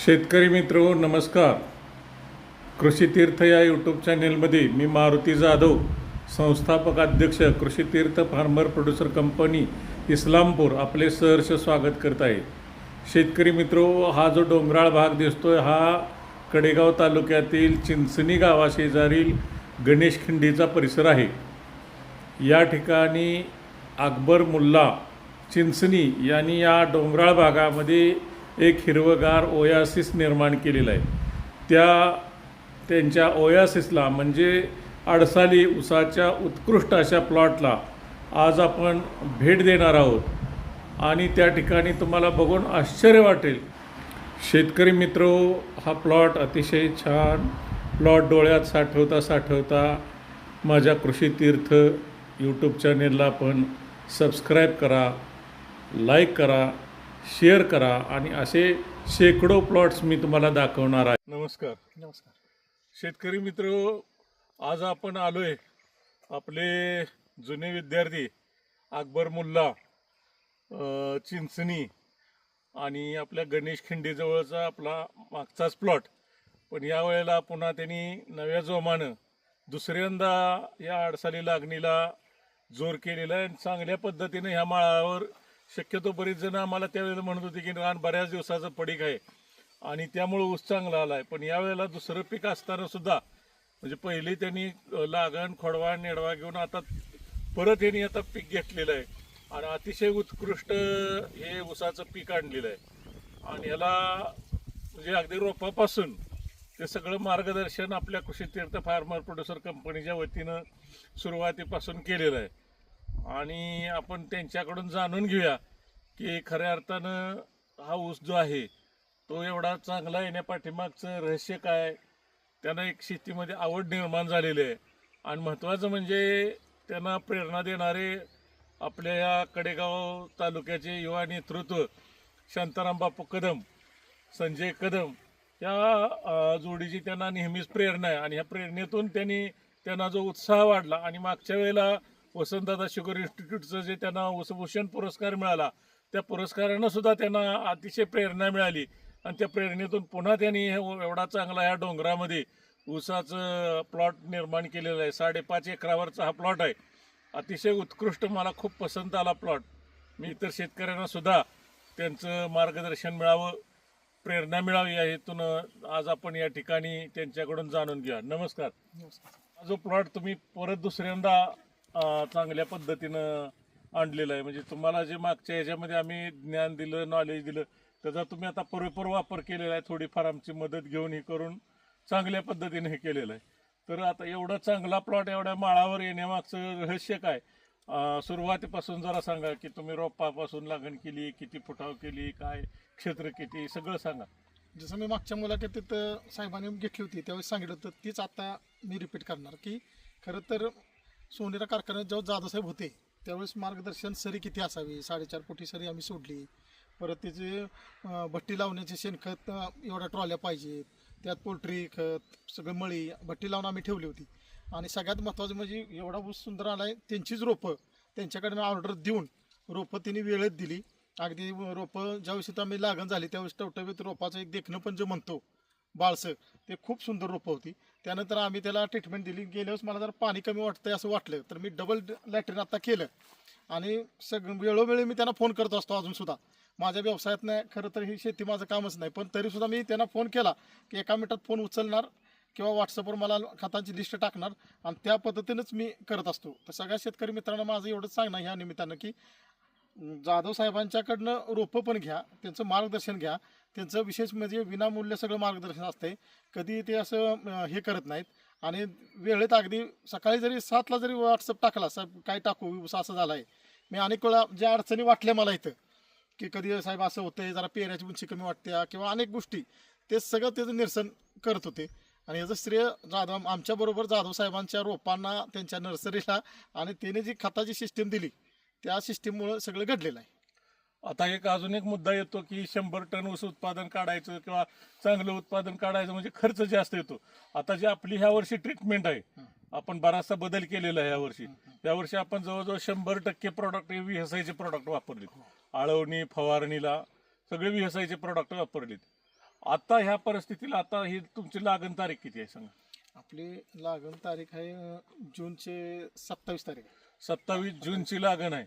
शेतकरी मित्र नमस्कार. कृषी तीर्थ या यूट्यूब चॅनेलमध्ये मी मारुती जाधव संस्थापक अध्यक्ष Krushi Tirth farmer producer company Islampur आपले सहर्ष स्वागत करत आहे. शेतकरी मित्र हा जो डोंगराळ भाग दिसतोय हा कडेगाव तालुक्यातील चिंचणी गावाशेजारील गणेश खिंडीचा परिसर आहे. या ठिकाणी अकबर मुल्ला चिंचणी यांनी या डोंगराळ भागामध्ये एक हिरवगार ओयासिस निर्माण केलेलं आहे. त्या त्यांच्या ओयासिसला म्हणजे अडसाली उसाच्या उत्कृष्ट अशा प्लॉटला आज आपण भेट देणार आहोत. आणि त्या ठिकाणी तुम्हाला बघून आश्चर्य वाटेल. शेतकरी मित्र हा प्लॉट अतिशय छान प्लॉट डोळ्यात साठवता साठवता माझ्या कृषी तीर्थ यूट्यूब चॅनेलला पण सबस्क्राईब करा लाईक करा शेअर करा आणि असे शेकडो प्लॉट्स मी तुम्हाला दाखवणार आहे. नमस्कार. नमस्कार. शेतकरी मित्र आज आपण आलोय आपले जुने विद्यार्थी अकबर मुल्ला चिंचणी आणि आपल्या गणेश खिंडीजवळचा आपला मागचाच प्लॉट. पण या वेळेला पुन्हा त्यांनी नव्या जोमानं दुसऱ्यांदा या अडसाली लागणीला जोर केलेला आहे आणि चांगल्या पद्धतीनं ह्या माळावर शक्यतो बरेच जण आम्हाला त्यावेळेला म्हणत होते की रान बऱ्याच दिवसाचं पडीक आहे. आणि त्यामुळं ऊस चांगला आला आहे पण यावेळेला दुसरं पीक असताना सुद्धा म्हणजे पहिली त्यांनी लागण खोडवा नेडवा घेऊन आता परत यांनी आता पीक घेतलेलं आहे. आणि अतिशय उत्कृष्ट हे ऊसाचं पीक आणलेलं आहे. आणि याला म्हणजे अगदी रोपापासून ते सगळं मार्गदर्शन आपल्या कृषी तीर्थ फार्मर प्रोड्युसर कंपनीच्या वतीनं सुरुवातीपासून केलेलं आहे. आणि आपण त्यांच्याकडून जाणून घेऊया की खऱ्या अर्थानं हा ऊस जो आहे तो एवढा चांगला येण्यापाठीमागचं रहस्य काय? त्यांना एक शेतीमध्ये आवड निर्माण झालेली आहे. आणि महत्त्वाचं म्हणजे त्यांना प्रेरणा देणारे आपल्या या कडेगाव तालुक्याचे युवा नेतृत्व शांताराम बापू कदम संजय कदम या जोडीची त्यांना नेहमीच प्रेरणा आहे. आणि ह्या प्रेरणेतून त्यांनी त्यांना जो उत्साह वाढला आणि मागच्या वेळेला वसंतदादा शुगर इन्स्टिट्यूटचं जे त्यांना वसभूषण पुरस्कार मिळाला त्या पुरस्कारानं सुद्धा त्यांना अतिशय प्रेरणा मिळाली. आणि त्या प्रेरणेतून पुन्हा त्यांनी हे एवढा चांगला ह्या डोंगरामध्ये ऊसाचं प्लॉट निर्माण केलेलं आहे. साडेपाच एकरावरचा हा प्लॉट आहे. अतिशय उत्कृष्ट मला खूप पसंत आला प्लॉट. मी इतर शेतकऱ्यांना सुद्धा त्यांचं मार्गदर्शन मिळावं प्रेरणा मिळावी या हेतून आज आपण या ठिकाणी त्यांच्याकडून जाणून घ्या नमस्कार. हा जो प्लॉट तुम्ही परत दुसऱ्यांदा चांगल्या पद्धतीनं आणलेलं आहे. म्हणजे तुम्हाला जे मागच्या ह्याच्यामध्ये आम्ही ज्ञान दिलं नॉलेज दिलं त्याचा तुम्ही आता पुरेपूर वापर केलेला आहे. थोडीफार आमची मदत घेऊन हे करून चांगल्या पद्धतीने हे केलेलं आहे. तर आता एवढा चांगला प्लॉट एवढ्या माळावर येण्यामागचं रहस्य काय? सुरुवातीपासून जरा सांगा की तुम्ही रोपापासून लागण केली किती फुटाव केली काय क्षेत्र किती सगळं सांगा. जसं मी मागच्या मुलाखतीत साहेबांनी घेतली होती त्यावेळेस सांगितलं होतं तीच आता मी रिपीट करणार की खरं तर सोनेरा कारखान्यात जेव्हा जाधवसाहेब होते त्यावेळेस मार्गदर्शन सरी किती असावी? साडेचार कोटी सरी आम्ही सोडली. परत त्याचे भट्टी लावण्याचे शेणखत एवढ्या ट्रॉल्या पाहिजेत. त्यात पोल्ट्री खत सगळं मळी भट्टी लावून आम्ही ठेवली होती. आणि सगळ्यात महत्त्वाचं म्हणजे एवढा ऊस सुंदर आलाय त्यांचीच रोपं त्यांच्याकडनं ऑर्डर देऊन रोपं त्यांनी वेळेत दिली. अगदी रोपं ज्यावेळेस आम्ही लागण झाली त्यावेळेस टवटवीत रोपाचं एक देखणं पण जे म्हणतो बाळसं ते खूप सुंदर रोपं होती. त्यानंतर आम्ही त्याला ट्रीटमेंट दिली. गेल्यावेळेस मला जर पाणी कमी वाटतंय असं वाटलं तर मी डबल लॅटरीन आता केलं. आणि सग वेळोवेळी मी त्यांना फोन करत असतो अजून सुद्धा. माझ्या व्यवसायात नाही खरं तर ही शेती माझं कामच नाही पण तरी सुद्धा मी त्यांना फोन केला की एका मिनिटात फोन उचलणार किंवा व्हॉट्सअपवर मला खतांची लिस्ट टाकणार आणि त्या पद्धतीनंच मी करत असतो. तर सगळ्या शेतकरी मित्रांना माझं एवढंच सांगणं ह्या निमित्तानं की जाधव साहेबांच्याकडनं रोपं पण घ्या त्यांचं मार्गदर्शन घ्या. त्यांचं विशेष म्हणजे विनामूल्य सगळं मार्गदर्शन असते. कधी ते असं हे करत नाहीत. आणि वेळेत अगदी सकाळी जरी सातला जरी व्हॉट्सअप टाकला साहेब काय टाकू? असं असं झालं आहे मी अनेक वेळा ज्या अडचणी वाटल्या मला इथं की कधी साहेब असं होतंय जरा पेऱ्याची उंची कमी वाटते किंवा अनेक गोष्टी ते सगळं त्याचं निरसन करत होते. आणि याचं श्रेय जाधव आमच्याबरोबर जाधव साहेबांच्या रोपांना त्यांच्या नर्सरीला आणि त्याने जी खताची सिस्टीम दिली त्या सिस्टीममुळं सगळं घडलेलं आहे. आता एक अजून एक मुद्दा येतो की शंभर टन ऊस उत्पादन काढायचं किंवा चांगलं उत्पादन काढायचं म्हणजे खर्च जास्त येतो. आता जी आपली ह्या वर्षी ट्रीटमेंट आहे आपण बराचसा बदल केलेला आहे यावर्षी यावर्षी आपण जवळजवळ शंभर टक्के प्रॉडक्ट व्हीएसआयचे प्रॉडक्ट वापरले आळवणी फवारणीला सगळे व्हीएसआयचे प्रॉडक्ट वापरलेत. आता ह्या परिस्थितीला आता ही तुमची लागण तारीख किती आहे सांगा? आपली लागण तारीख आहे जूनचे सत्तावीस तारीख. सत्तावीस जूनची लागण आहे.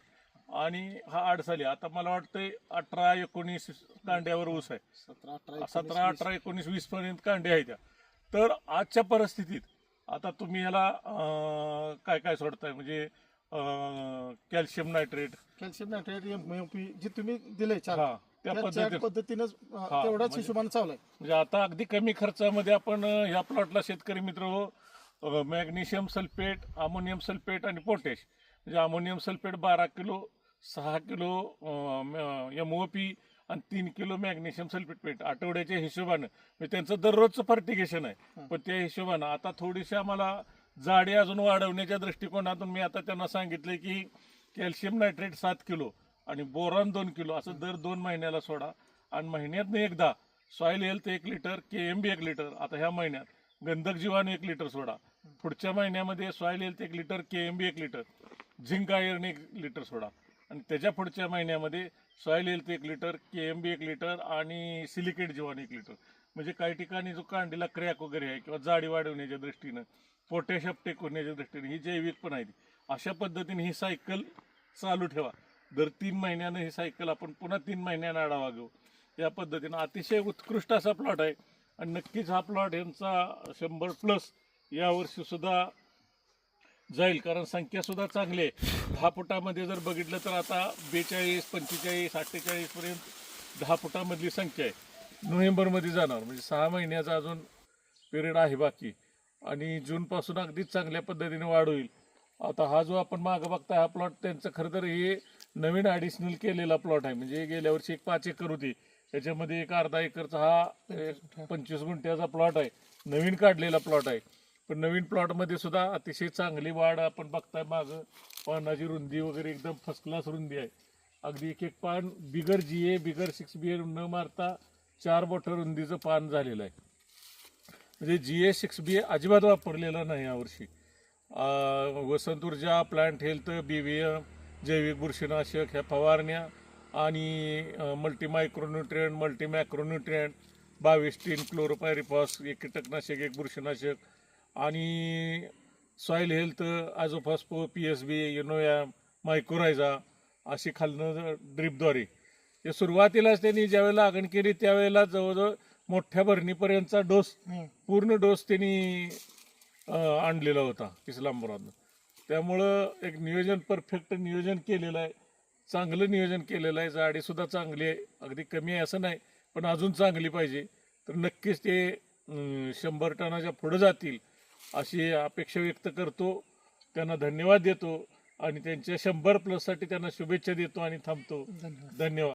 आणि हा आडसाली. आता मला वाटतंय अठरा एकोणीस कांड्यावर ऊस आहे. सतरा अठरा एकोणीस, वीस. पर्यंत कांडे आहेत त्या तर आजच्या परिस्थितीत आता तुम्ही ह्याला अं, काय काय सोडताय? म्हणजे कॅल्शियम नायट्रेट. कॅल्शियम नायट्रेट जे तुम्ही दिले चार. हा त्या पद्धतीने. हा, तेवढाच म्हणजे- हिशोबाने चालू म्हणजे आता अगदी कमी खर्चामध्ये आपण ह्या प्लॉटला शेतकरी मित्र मॅग्नेशियम सल्फेट अमोनियम सल्फेट आणि पोटॅश. म्हणजे अमोनियम सल्फेट बारा किलो सहा किलो एम ओ पी आणि तीन किलो मॅग्नेशियम सल्फेट पेट आठवड्याच्या हिशोबानं. म्हणजे त्यांचं दररोजचं फर्टिगेशन आहे. पण त्या हिशोबानं. आता थोडीशी आम्हाला जाडी अजून वाढवण्याच्या दृष्टिकोनातून मी आता त्यांना सांगितले की कॅल्शियम नायट्रेट सात किलो आणि बोरॉन दोन किलो. असं दर दोन महिन्याला सोडा. आणि महिन्यातनं एकदा सॉईल हेल्थ एक लिटर के एम बी एक लिटर आता ह्या महिन्यात गंधक जीवाणू एक लिटर सोडा. पुढच्या महिन्यामध्ये सॉईल हेल्थ एक लिटर के एम बी एक लिटर झिंक आयर्न एक लिटर सोडा. आणि त्याच्या पुढच्या महिन्यामध्ये सॉईल हेल्थ एक लिटर के एम बी एक लिटर आणि सिलिकेट जीवाणू एक लिटर म्हणजे काही ठिकाणी जो कांडीला क्रॅक वगैरे आहे किंवा जाडी वाढवण्याच्या दृष्टीनं पोटॅश अपटेक होण्याच्या दृष्टीने ही जैविक पण आहे अशा पद्धतीने ही सायकल चालू ठेवा. दर तीन महिन्यानं ही सायकल आपण पुन्हा तीन महिन्यानं आढावा घेऊ. या पद्धतीनं अतिशय उत्कृष्ट असा प्लॉट आहे. आणि नक्कीच हा प्लॉट यांचा शंभर प्लस यावर्षीसुद्धा जाईल कारण संख्या सुद्धा चांगली आहे. दहा फुटामध्ये जर बघितलं तर आता बेचाळीस पंचेचाळीस अठ्ठेचाळीसपर्यंत दहा फुटामधली संख्या आहे. नोव्हेंबरमध्ये जाणार म्हणजे सहा महिन्याचा अजून पिरियड आहे बाकी. आणि जूनपासून अगदीच चांगल्या पद्धतीने वाढ होईल. आता हा जो आपण मागं बघता हा प्लॉट त्यांचं खरं तर हे नवीन ॲडिशनल केलेला प्लॉट आहे. म्हणजे गेल्या वर्षी एक पाच एकर होती. त्याच्यामध्ये एक अर्धा एकरचा हा पंचवीस गुंठ्याचा प्लॉट आहे. नवीन काढलेला प्लॉट आहे. पण नवीन प्लॉटमध्ये सुद्धा अतिशय चांगली वाढ आपण बघताय मागं. पानाची रुंदी वगैरे एकदम फर्स्ट क्लास रुंदी आहे. अगदी एक एक पान बिगर जी ए बिगर सिक्स बी ए न मारता चार बोटं रुंदीचं पान झालेलं आहे. म्हणजे जी ए सिक्स बी ए अजिबात वापरलेला नाही यावर्षी Vasant Urja plant health B V M जैविक बुरशीनाशक ह्या फवारण्या आणि मल्टी मायक्रोन्युट्रियंट मल्टी मॅक्रोन्युट्रियंट बावीस टीन क्लोरोपायरिफॉस एक कीटकनाशक एक बुरशीनाशक आणि सॉईल हेल्थ आजोफॉस्पो पी एस बी युनोया मायक्रोरायझा अशी खालनं ड्रीपद्वारे. ते सुरुवातीलाच त्यांनी ज्यावेळेला लागण केली त्यावेळेला जवळजवळ मोठ्या भरणीपर्यंतचा डोस. पूर्ण डोस त्यांनी आणलेला होता इस्लामपुरातनं. त्यामुळं एक नियोजन परफेक्ट नियोजन केलेलं आहे. चांगलं नियोजन केलेलं आहे. जाडीसुद्धा चांगली आहे. अगदी कमी आहे असं नाही पण अजून चांगली पाहिजे. तर नक्कीच ते शंभर टनाच्या पुढं जातील. अशी अपेक्षा व्यक्त करतो. त्यांना धन्यवाद देतो आणि त्यांच्या शंभर प्लससाठी त्यांना शुभेच्छा देतो आणि थांबतो. धन्यवाद. धन्यवाद.